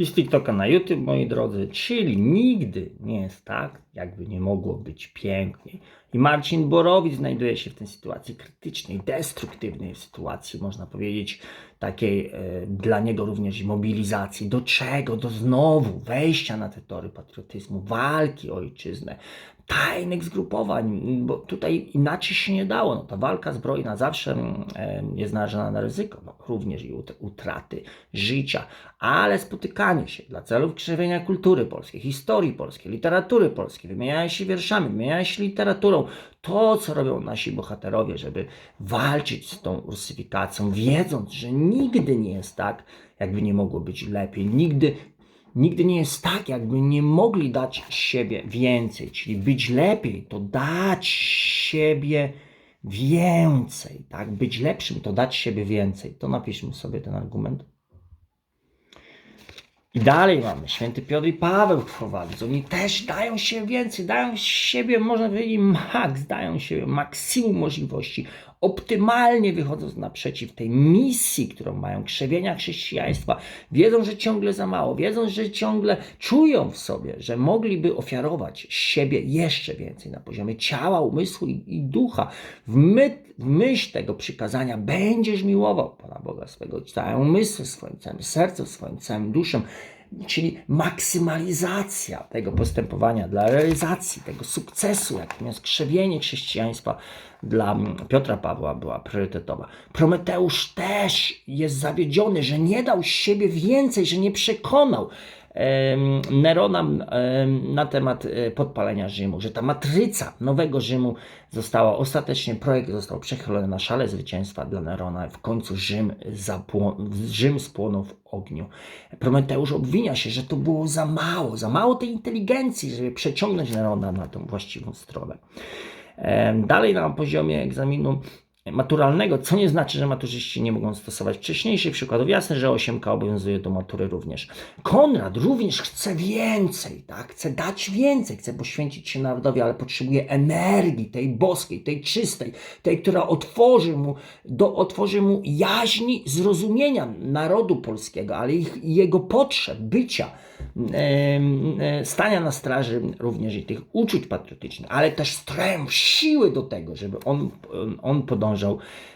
i z TikToka na YouTube, moi drodzy. Czyli nigdy nie jest tak, jakby nie mogło być piękniej. I Marcin Borowicz znajduje się w tej sytuacji krytycznej, destruktywnej sytuacji, można powiedzieć, takiej e, dla niego również mobilizacji. Do czego? Do znowu wejścia na te tory patriotyzmu, walki o ojczyznę, tajnych zgrupowań, bo tutaj inaczej się nie dało. No, ta walka zbrojna zawsze mm, e, jest narażona na ryzyko, no, również i ut- utraty życia, ale spotykanie się dla celów krzewienia kultury polskiej, historii polskiej, literatury polskiej, wymienianie się wierszami, wymienianie się literaturą, to co robią nasi bohaterowie, żeby walczyć z tą rusyfikacją, wiedząc, że nigdy nie jest tak, jakby nie mogło być lepiej, nigdy Nigdy nie jest tak, jakby nie mogli dać siebie więcej, czyli być lepiej, to dać siebie więcej, tak? Być lepszym, to dać siebie więcej. To napiszmy sobie ten argument. I dalej mamy święty Piotr i Paweł wprowadzą. Oni też dają się więcej, dają z siebie, można powiedzieć, maks, dają się maksimum możliwości. Optymalnie wychodząc naprzeciw tej misji, którą mają krzewienia chrześcijaństwa, wiedzą, że ciągle za mało, wiedzą, że ciągle czują w sobie, że mogliby ofiarować siebie jeszcze więcej na poziomie ciała, umysłu i, i ducha. W, my, w myśl tego przykazania będziesz miłował Pana Boga swego całym umysłem swoim, całym sercem swoim, całym duszem czyli maksymalizacja tego postępowania dla realizacji tego sukcesu, jakim jest krzewienie chrześcijaństwa dla mm, Piotra Pawła była priorytetowa. Prometeusz też jest zawiedziony, że nie dał siebie więcej, że nie przekonał Nerona na temat e, podpalenia Rzymu, że ta matryca nowego Rzymu została ostatecznie, projekt został przechylony na szale zwycięstwa dla Nerona. W końcu Rzym, zapło- Rzym spłonął w ogniu. Prometeusz obwinia się, że to było za mało, za mało tej inteligencji, żeby przeciągnąć Nerona na tą właściwą stronę. Dalej na poziomie egzaminu maturalnego, co nie znaczy, że maturzyści nie mogą stosować wcześniejszych przykładów. Jasne, że 8 obowiązuje do matury również. Konrad również chce więcej, tak? chce dać więcej, chce poświęcić się narodowi, ale potrzebuje energii, tej boskiej, tej czystej, tej, która otworzy mu, do, otworzy mu jaźni zrozumienia narodu polskiego, ale ich, jego potrzeb, bycia, e, stania na straży również i tych uczuć patriotycznych, ale też stręb, siły do tego, żeby on, on podążał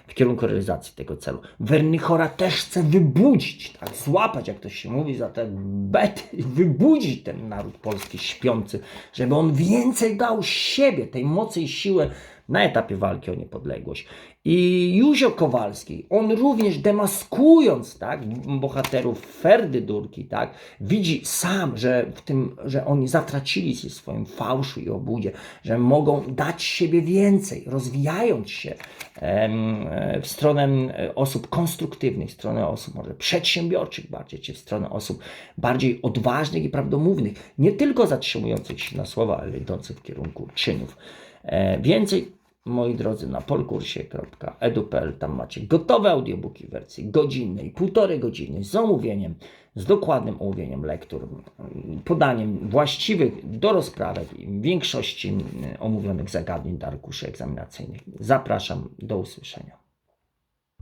w kierunku realizacji tego celu. Wernychora też chce wybudzić, tak, złapać, jak to się mówi, za te bety, wybudzić ten naród polski śpiący, żeby on więcej dał siebie, tej mocy i siły na etapie walki o niepodległość. I Józio Kowalski, on również demaskując tak, bohaterów Ferdy Durki, tak, widzi sam, że w tym, że oni zatracili się w swoim fałszu i obudzie, że mogą dać siebie więcej, rozwijając się e, w stronę osób konstruktywnych, w stronę osób może przedsiębiorczych bardziej, czy w stronę osób bardziej odważnych i prawdomównych, nie tylko zatrzymujących się na słowa, ale idących w kierunku czynów. E, Więcej, moi drodzy, na polkursie.edu.pl. Tam macie gotowe audiobooki w wersji godzinnej, półtorej godziny z omówieniem, z dokładnym omówieniem lektur, podaniem właściwych do rozprawek większości m, omówionych zagadnień do arkuszy egzaminacyjnych. Zapraszam, do usłyszenia.